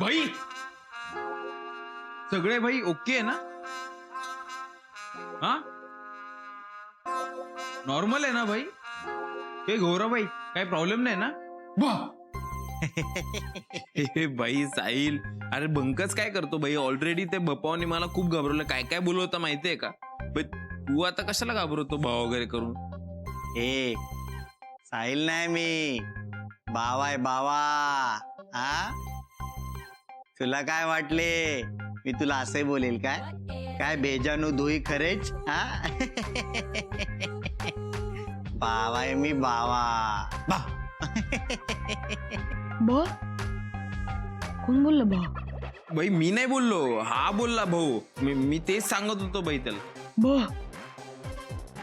भाई। सगळे भाई ओके आहे ना? हा? नॉर्मल आहे ना भाई? हे गौरव भाई काही प्रॉब्लेम नाही ना? हे बाई साहिल अरे बंकच काय करतो भाई? ऑलरेडी ते बपावने मला खूप घाबरवलं. काय काय बोलवतं माहितीये का? तू आता कशाला घाबरवतो भाव वगैरे करून? ए साहिल नाही मी. बावा आहे बावा हा तुला काय वाटले? मी तुला असे बोलेल काय? काय बेजानू धुई खरेच हा? बावा आहे मी बावा बा. ब? कोण बोललं बा? भाई मी नाही बोललो. हा बोलला भाऊ. मी मी तेच सांगत होतो भाई त्याला. ब.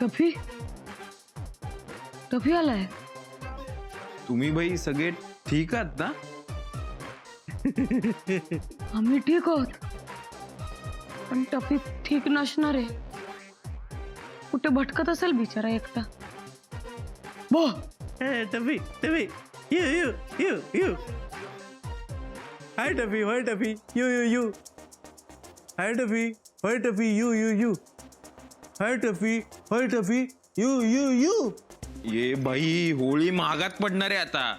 टफी? टफी आलाय. तुम्ही भाई सगळे ठीक आहात ना? आम्ही ठीक आहोत. पण टफी ठीक नसणार आहे. कुठे भटकत असेल बिचारा एकटा? ब! Tuffy Tuffy you you you you. Hi Tuffy hi Tuffy you you you. Hi Tuffy hi Tuffy you you you. Hi Tuffy hi Tuffy you you you. ये भाई होळी महागात पडणार आहे आता.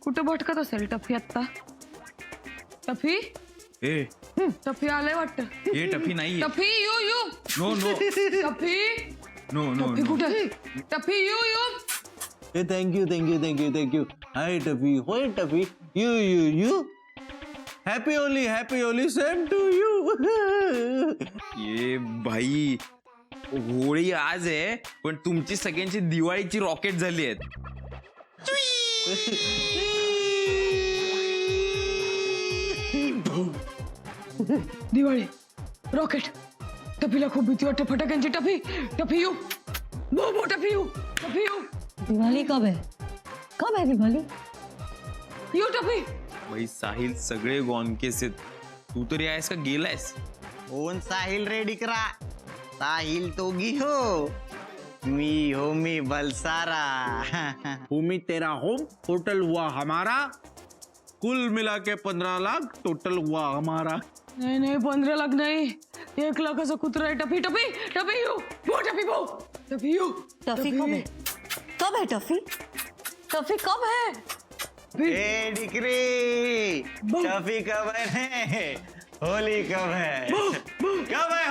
कुठे भटकत असेल टफी आत्ता? टफी ए. टफी आले वाटतं. हे टफी नाही Tuffy you you. No no. Tuffy no no Tuffy कुठे Tuffy you you. A thank you thank you thank you thank you hi Tuffy होय Tuffy you you you. Happy Holi happy Holi same to you ये भाई. होळी आज आहे पण तुमची सगळ्यांची दिवाळीची रॉकेट झाली आहेत. दिवाळी रॉकेट टफीला खूप भीती वाटते फटाक्यांची टफी टफी यू। बो बो टफी यू टफी यू। दिवाली कब है? कब है दिवाली? यू टफी भाई साहिल सगळे गॉनकेस आहेत. तू तरी आहेस का? गेलायस? ओन साहिल रेडी करा? साहिल तो गी हो. मी हो मी बलसारा. भूमि तेरा होम होटल हुआ हमारा. कुल मिला के पंद्रह लाख टोटल हुआ हमारा। नहीं नहीं पंद्रह लाख नहीं एक लाख लाखाचा कुत्रा है। टफी टफी टफी यू बो टफी बो टफी यू टफी कब है? कब है टफी? टफी कब है? ए डिक्री टफी कब है? होली कब है? कब है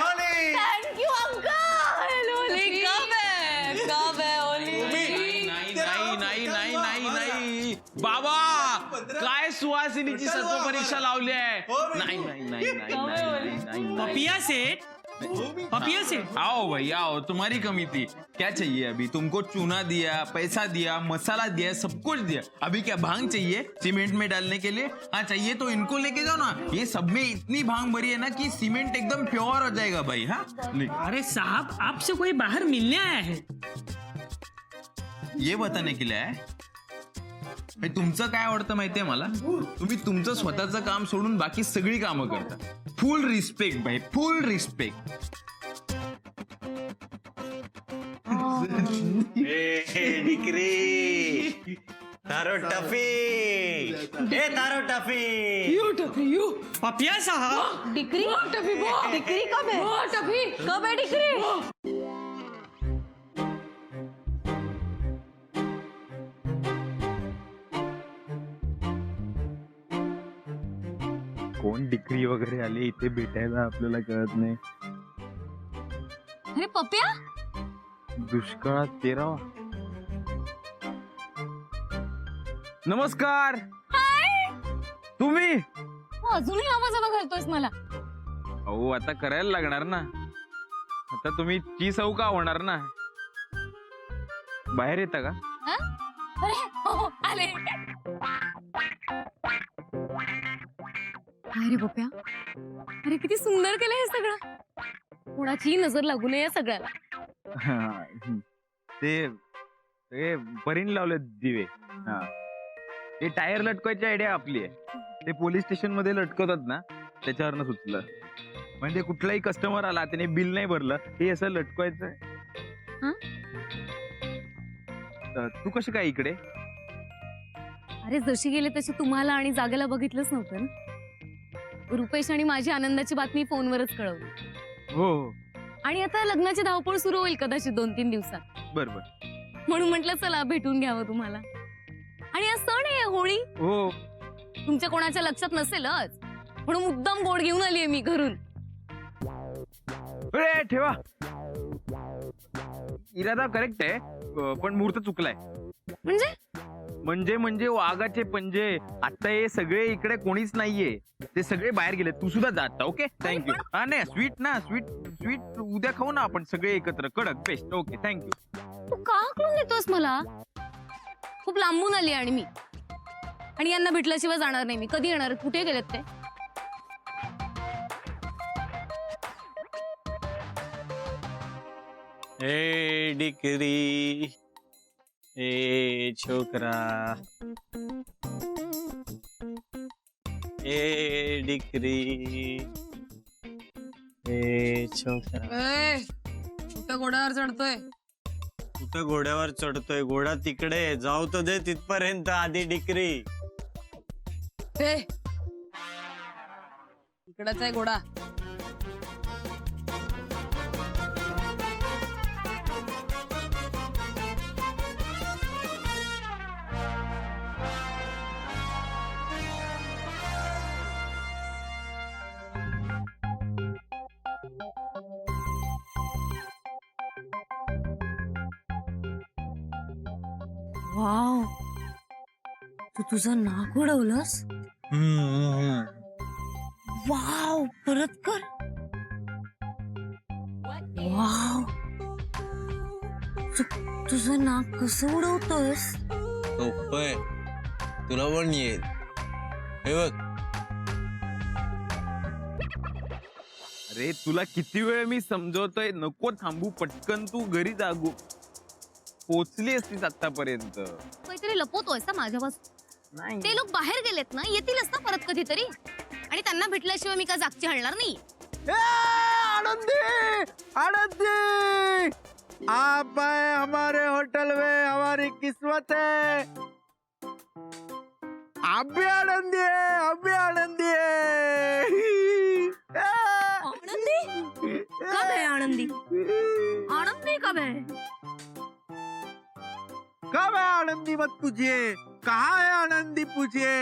काय सत्व परीक्षा लावली आहे नाही नाही नाही नाही नाही नाही नाही पपिया सेठ पपिया सेठ आओ भाई आओ तुम्हारी कमी थी। क्या चाहिए अभी? तुमको चूना दिया पैसा दिया मसाला दिया सब कुछ दिया। अभी क्या भाँग चाहिए सीमेंट में डालने के लिए? हाँ चाहिए तो इनको लेके जाओ ना। ये सब में इतनी भाँग भरी है ना कि सीमेंट एकदम प्योर हो जाएगा भाई हाँ? अरे साहब आपसे कोई बाहर मिलने आया है? ये बताने के लिए आहे भाई, तुमचं काय आवडतं माहितीये मला? तुम्ही तुमचं स्वतःचं काम सोडून बाकी सगळी कामं करता. फुल रिस्पेक्ट भाई. फुल रिस्पेक्ट ए डिक्री तारो टफी. ए तारो टफी. You Tuffy you. पपिया साहब. डिक्री? डिक्री कब है? टफी. कब है डिक्री? डिग्री वगैरे आली इथे भेटायला आपल्याला कळत नाही. अरे पपिया! दुष्काळात तेरावा नमस्कार! तुम्ही? अजूनही आवाज आवा घालतोयस मला. अहो आता करायला लागणार ना. आता तुम्ही ची सौ का होणार ना? बाहेर येता का? हा? अरे हो, आले. काय रे पप्या. अरे किती सुंदर केलं हे सगळं. कोणाची नजर लागू नये या सगळ्याला. ते ते परीन लावले दिवे. हा. ते टायर लटकवायची आयडिया आपली आहे. ते पोलीस स्टेशनमध्ये लटकवतात ना त्याच्यावरनं सुचलं. म्हणजे कुठलाही कस्टमर आला त्याने बिल नाही भरलं हे असं लटकवायचं हा? तर तू कशी काय इकडे? अरे जशी गेले तशी तुम्हाला आणि जागेला बघितलंच नव्हतं ना. रुपेश आणि माझी आनंदाची बातमी फोनवरच कळवली. हो. हो आणि आता लग्नाची धावपळ सुरू होईल कदाचित दोन तीन दिवसात. बर बर म्हणून म्हटलं चला भेटून घ्यावं तुम्हाला. आणि आज सण आहे होळी. हो. तुमच्या कोणाच्या लक्षात नसेलच म्हणून मुद्दाम गोड घेऊन आलीये मी घरून. अरे ठेवा. इरादा करेक्ट आहे अं, पण मुहूर्त चुकलाय. म्हणजे? म्हणजे म्हणजे वाघाचे पंजे. आता हे सगळे इकडे कोणीच नाहीये. ते सगळे बाहेर गेले तू सुद्धा जाता ओके? थँक्यू हा नाही स्वीट ना स्वीट स्वीट उद्या खाऊ ना आपण सगळे एकत्र. कडक बेस्ट ओके थँक्यू तू का कळून देतोस मला? खूप लांबून आली आणि मी. आणि यांना भेटल्याशिवाय जाणार नाही मी. कधी येणार? कुठे गेलेत ते? ए डिकरी. ए छोकरा. ए डिकरी. ए छोकरा. कुठं घोड्यावर चढतोय? कुठं घोड्यावर चढतोय? घोडा तिकडे. जाऊ तर दे तिथपर्यंत आधी डिकरी. हे इकडच आहे घोडा. वाव. तू तुझं नाक उडवलंस? वाव परत कर. वाव. तू- तुझं नाक कसं उडवतोयस? सोपय तुला पण येईल. हे बघ. अरे तुला किती वेळ मी समजवतोय? नको थांबू पटकन तू घरी जागू. पोचली असतीस आतापर्यंत काहीतरी लपवतोयस ना माझ्यापासून. ते लोक बाहेर गेलेत ना येतीलच ना परत कधीतरी. आणि त्यांना भेटल्याशिवाय मी काय जागची हलणार नाही? आनंदी आनंदी आप आए हमारे होटल में हमारी किस्मत है। आप भी आनंदी है हम भी आनंदी है। आनंदी कब है आनंदी आनंदी कब है? कब है आनंदी मत पूछिए कहाँ है आनंदी पूछिए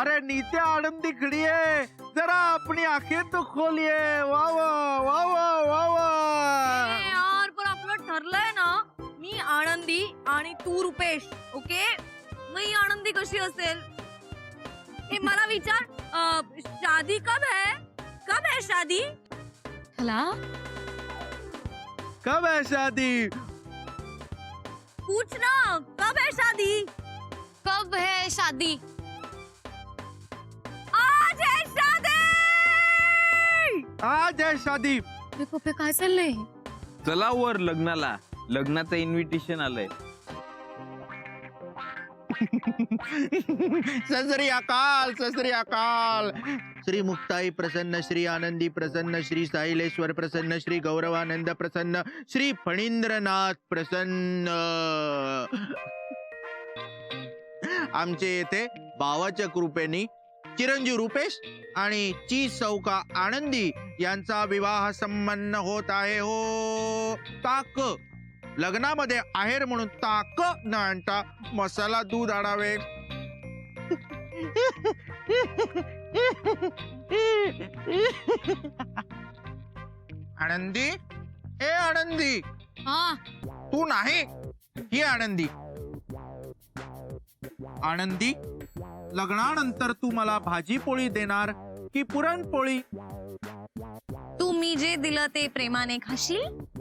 अरे नीचे आनंदी खड़ी है जरा अपनी आंखें तो खोलिए। वाह वाह वाह वाह वाह वाह। यार पण आपलं ठरलंय ना? मी आनंदी आणि तू रुपेश ओके? मग ही आनंदी कशी असेल? हे मला विचार अ, शादी कब है? कब है शादी? हला कब है शादी? पूछ ना कब है शादी? कब है शादी? आज है शादी! आज है शादी। पप्पे काय चाललंय चला वर लग्नाला. लग्नाचं इन्व्हिटेशन आलंय. ससरी अकाल ससरी अकाल. श्री मुक्ताई प्रसन्न श्री आनंदी प्रसन्न श्री साहिलेश्वर प्रसन्न श्री गौरवानंद प्रसन्न श्री फणींद्रनाथ प्रसन्न. आमचे येथे भावाच्या कृपेने चिरंजीव रुपेश आणि ची चौका आनंदी यांचा विवाह संपन्न होत आहे. हो ताक. लग्नामध्ये आहेर म्हणून ताक न आणता मसाला दूध आणावे. आनंदी? ए आनंदी! हा. तू नाही? ही आनंदी. आनंदी लग्नानंतर तू मला भाजी पोळी देणार की पुरणपोळी? तुम्ही जे दिलं ते प्रेमाने खाशील?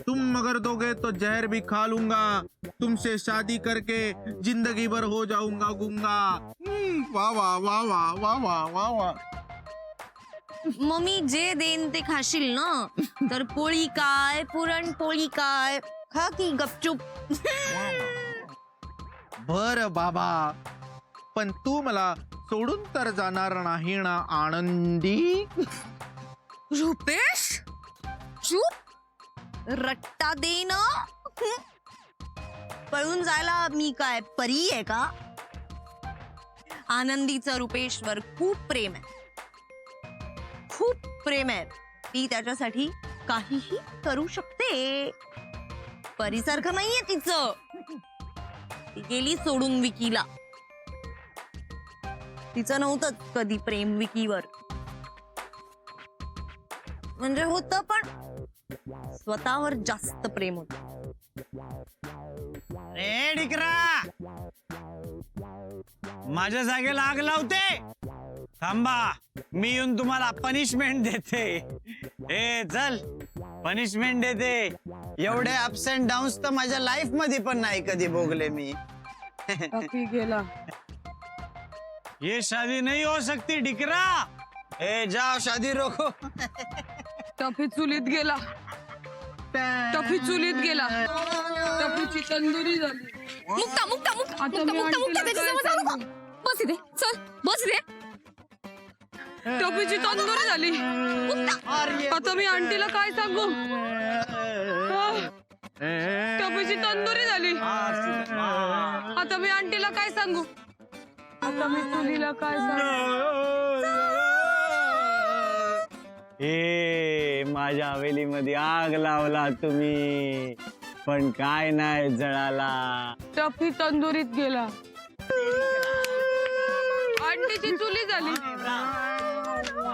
तुम मगर दोगे तो जहर भी खा लूँगा। तुमसे शादी करके ज़िंदगी भर हो जाऊँगा गुंगा। हम्म, वाह वाह वाह वाह वाह वाह वाह वाह। मग मी जे देईन ते खाशील ना? तर पोळी काय? पुरण पोळी काय? खा की गपचूप. बर बाबा. पण तू मला सोडून तर जाणार नाही ना आनंदी? रुपेश? चूप. रट्टा दे पळून जायला मी काय परी आहे का? आनंदीचं रुपेशवर खूप प्रेम आहे. खूप प्रेम आहे. ती त्याच्यासाठी काहीही करू शकते. परीसारखं नाहीये तिचं. ती गेली सोडून विकीला. तिचं नव्हतं कधी प्रेम विकीवर. म्हणजे होतं पण स्वतःवर जास्त प्रेम होत. रे डिकरा माझ्या जागेला आग लावते. थांबा मी येऊन तुम्हाला पनिशमेंट देते. ए चल पनिशमेंट देते. एवढे अप्स अँड डाऊन्स तर माझ्या लाईफमध्ये पण नाही कधी भोगले मी. गेला. ये शादी नहीं हो सकती डिकरा ए जाओ शादी रोको टफी चुलीत गेला. टफी चुलीत गेला. टफीची तंदुरी झाली. मुक्ता मुक्ता मुक्ता आता मुक्ता मी मुक्ता मुक्ता आंटीला त्याच्यासमोर काय जाऊ नको. सांगू? बस इथे चल बस इथे. टफीची तंदुरी झाली. आता मी आंटीला काय सांगू? टफीची तंदुरी झाली. आता मी आंटीला काय सांगू? आता मी चुलीला काय सांगू? ए माझ्या हवेलीमध्ये आग लावला तुम्ही. पण काय नाही जळाला. टफी तंदुरीत गेला. अंडीची चुली झाली.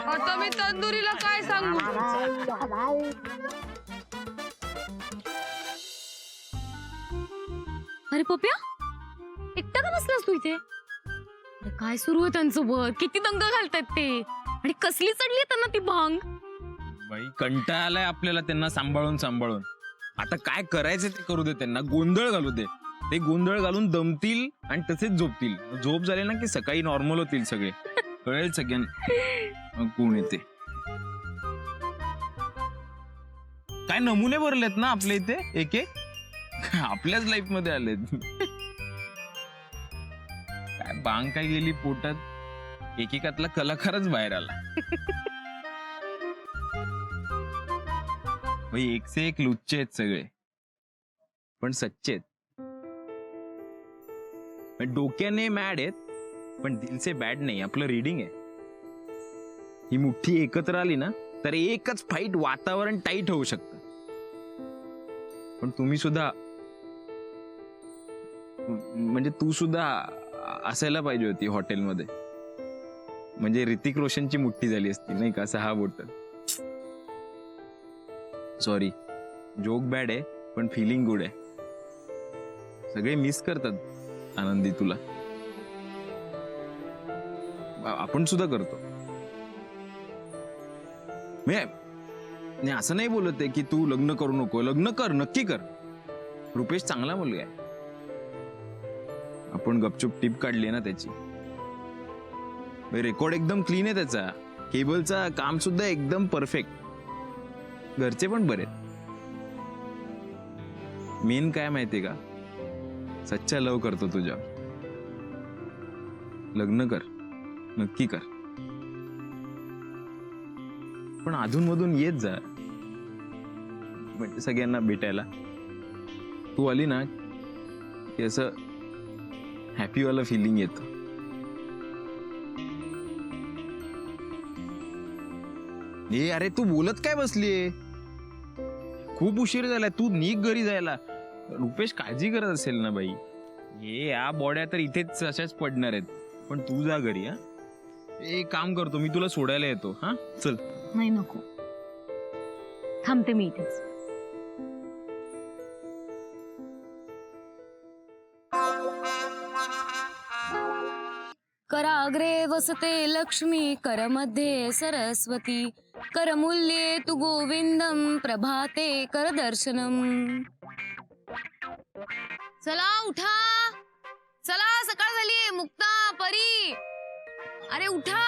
आता मी तंदुरीला काय सांगू? अरे पप्या एकटा का बसलास तू इथे? अरे काय सुरू आहे त्यांसोबत किती दंग घालतायत ते. आणि कसली चढली त्यांना ती भांग? बाई कंटाळा आलाय आपल्याला त्यांना सांभाळून सांभाळून. आता काय करायचं ते करू दे त्यांना. गोंधळ घालू दे. ते गोंधळ घालून दमतील आणि तसेच झोपतील. झोप झाले ना की सकाळी नॉर्मल होतील सगळे. कळेल सगळ्यांना. मग कोण येते? काय नमुने भरलेत ना आपल्या इथे? एक? एक आपल्याच लाईफमध्ये आलेत. काय बांग काय गेली पोटात? एकेकातला कलाकारच बाहेर आला. म्हणजे एक से एक लुच्चे आहेत सगळे. पण सच्चे आहेत. डोक्याने मॅड आहेत पण दिलसे बॅड नाही. आपलं रिडिंग आहे. ही मुठ्ठी एकत्र आली ना तर एकच फाईट वातावरण टाईट होऊ शकतं. पण तुम्ही सुद्धा म्हणजे तू सुद्धा असायला पाहिजे होती हॉटेलमध्ये म्हणजे ऋतिक रोशनची मुठ्ठी झाली असती नाही का? सहा बोट. सॉरी जोक बॅड आहे पण फिलिंग गुड आहे. सगळे मिस करतात आनंदी तुला. आपण सुद्धा करतो. मी मी असं नाही बोलत आहे की तू लग्न करू नको. लग्न कर नक्की कर. रुपेश चांगला मुलगा आहे. आपण गपचूप टिप काढली ना त्याची. रेकॉर्ड एकदम क्लीन आहे त्याचा. केबलचा काम सुद्धा एकदम परफेक्ट घरचे पण बरे मेन काय माहितीये का? सच्चा लव करतो तुझ्या. लग्न कर नक्की कर. पण अधूनमधून येत जा. म्हणजे सगळ्यांना भेटायला. तू आली ना की असं हॅपीवाला फिलिंग येतं. ए अरे तू बोलत काय बसलीये? खूप उशीर झालाय. तू निघ घरी जायला. रुपेश काळजी करत असेल ना बाई. हे या बॉड्या तर इथेच अशाच पडणार आहेत. पण तू जा घरी हा. एक काम करतो मी तुला सोडायला येतो हा. चल. नाही नको. थांबते मी इथेच. कराग्रे वसते लक्ष्मी कर मध्ये सरस्वती. करमूल्ये तु गोविंदम प्रभाते करदर्शनम चला उठा। चला सकाळ झाली मुक्ता परी। अरे उठा।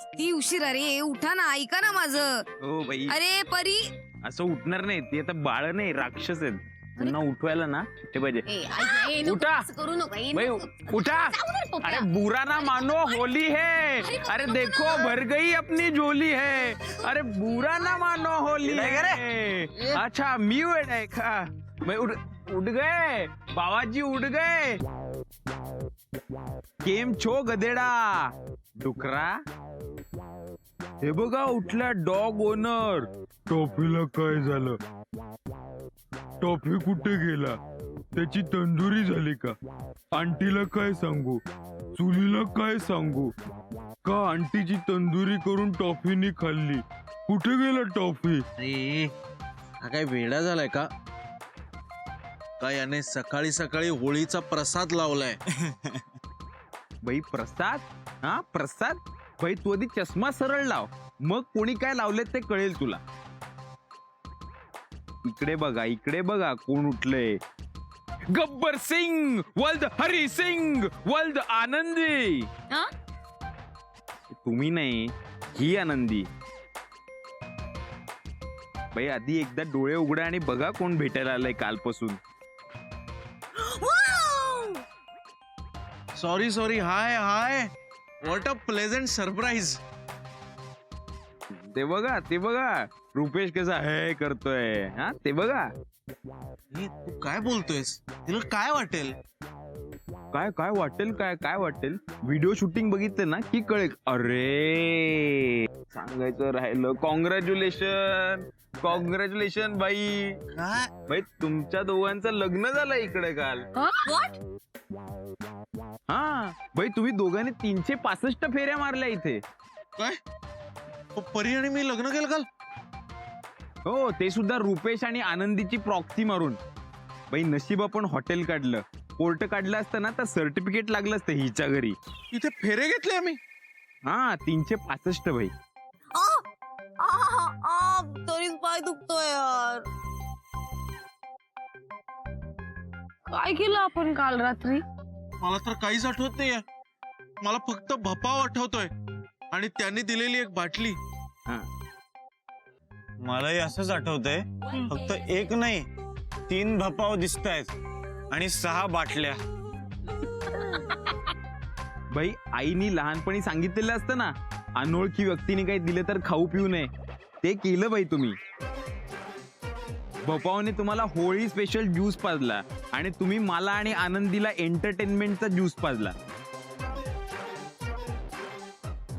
किती उशीर अरे उठा ना ऐका ना माझं। हो बाई. अरे परी. असं उठणार नाही ते आता बाळ नाही राक्षस आहेत. त्यांना उठवायला ना ते पाहिजे. ए, ऐक, ए, नको उठा. असं करू नका ए, बाई नको. उठा! जाऊ दे. अरे बुरा ना मानो होली है. अरे, देखो. भर गई अपनी झोली है. अरे बुरा ना मानो होली है. अच्छा मी वेड आहे का मैं उठ उठ गए. बाबाजी उठ गए. केम छो गदेडा डुकरा. हे बघा उठला डॉग ओनर. टॉफीला काय झालं? टॉफी कुठे गेला? त्याची तंदुरी झाली का? आंटीला काय सांगू? चुलीला काय सांगू? का आंटीची तंदुरी करून टॉफीनी खाल्ली? कुठे गेला टॉफी? अरे हा काय वेडा झालाय का? का याने सकाळी सकाळी होळीचा प्रसाद लावलाय? बाई प्रसाद? हा प्रसाद? बाई तू आधी चष्मा सरळ लाव. मग कोणी काय लावले ते कळेल तुला. इकडे बघा इकडे बघा कोण उठलंय गब्बर सिंग वल्द हरी सिंग वल्द आनंदी. हा? तुम्ही नाही ही आनंदी. बाई आधी एकदा डोळे उघडा आणि बघा कोण भेटायला आलंय कालपासून! Sorry sorry hi hi what a pleasant surprise ते बघा ते बघा. रुपेश कसा हे करतोय. हा ते बघा. तू काय बोलतोयस? तिला काय वाटेल? काय काय वाटेल काय काय वाटेल? व्हिडिओ शूटिंग बघितलं ना की कळेल. अरे सांगायचं राहिलं. कॉंग्रॅच्युलेशन कॉंग्रॅच्युलेशन बाई. काय? बाई तुमच्या दोघांचं लग्न झालं इकडे काल? हा? बाई तुम्ही दोघांनी तीनशे पासष्ट फेऱ्या मारल्या इथे. काय? परी आणि मी लग्न केलं काल? हो ते सुद्धा रुपेश आणि आनंदीची प्रॉक्सी मारून. बाई नशीब आपण हॉटेल काढलं. कोर्ट काढलं असतं ना तर सर्टिफिकेट लागलं असतं हिच्या घरी. इथे फेरे घेतले आम्ही. हा तीनशे पासष्ट आ, तरीच पाय दुखतोय यार. काय केलं आपण काल रात्री? मला तर काहीच आठवत नाहीये. मला फक्त भपाव आठवतोय. आणि त्यांनी दिलेली एक बाटली. मलाही असंच आठवतंय. फक्त एक नाही तीन भपाव दिसत आहेत आणि सहा बाटल्या. बाई आईनी लहानपणी सांगितलेलं असतं ना अनोळखी व्यक्तीने काही दिलं तर खाऊ पिऊ नये. ते केलं बाई तुम्ही. भपावने तुम्हाला होळी स्पेशल ज्यूस पाजला आणि तुम्ही मला आणि आनंदीला एंटरटेनमेंटचा ज्यूस पाजला.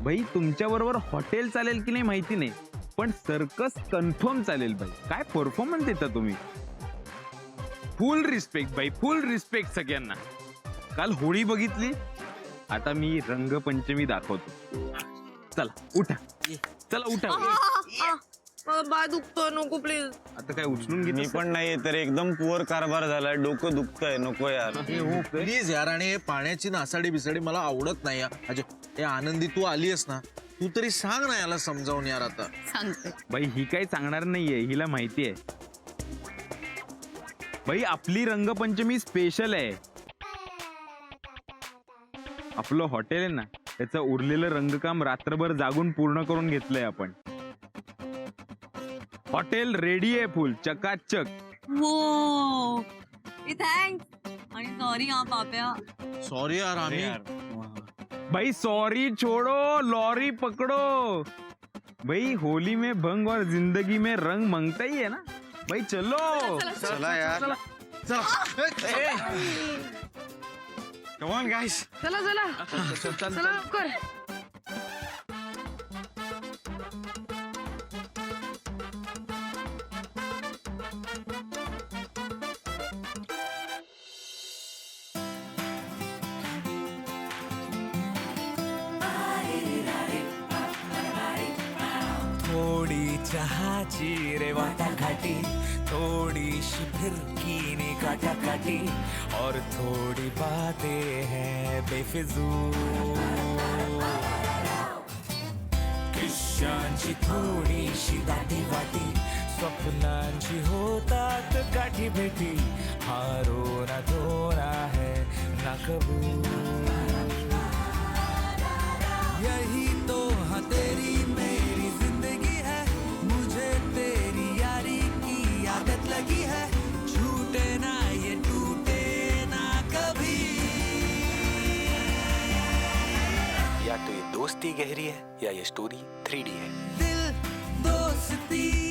भाई तुमच्या बरोबर हॉटेल चालेल की नाही माहिती नाही पण सर्कस कन्फर्म चालेल बाई. काय परफॉर्मन्स देता तुम्ही? फुल रिस्पेक्ट भाई फुल रिस्पेक्ट सगळ्यांना. काल होळी बघितली? आता मी रंगपंचमी दाखवतो. चला उठा. चला उठा. मला पाय दुखतोय नको प्लीज आता काय उचलून मी घेते पण नाही तर एकदम पुअर कारभार झालाय. डोकं दुखतंय नको यार. प्लीज यार आणि हे पाण्याची नासाडी बिसाडी मला आवडत नाही यार. अजय हे आनंदी तू आलीस ना तू तरी सांग ना याला समजावून यार आता. सांगते. बाई ही काही सांगणार नाहीये हिला माहिती आहे. बाई आपली रंगपंचमी स्पेशल आहे. आपलं हॉटेल आहे ना. त्याचं उरलेलं रंगकाम रात्रभर जागून पूर्ण करून घेतलंय आपण. हॉटेल रेडी आहे फुल चकाचक. हो. थँक्स आणि सॉरी हा पाप्या. सॉरी यार आम्ही. भाई सॉरी छोड़ो लॉरी पकड़ो. भाई होली में भंग और जिंदगी में रंग मंगता ही है ना? भाई चलो. चला यार. Come on, guys. चला चला चला लवकर थोडी चहाची रे वाटाघाटी थोडीशी फिरकीने काटाकाटी और थोड़ी बातें हैं बेफिजूल। किश्यांची थोडीशी दाटी वाटी, स्वप्नांची होतात गाठी भेटी हारो ना धोना है ना यही तो हाँ दोस्ती गहरी है या ये स्टोरी थ्री है। दिल दोस्ती।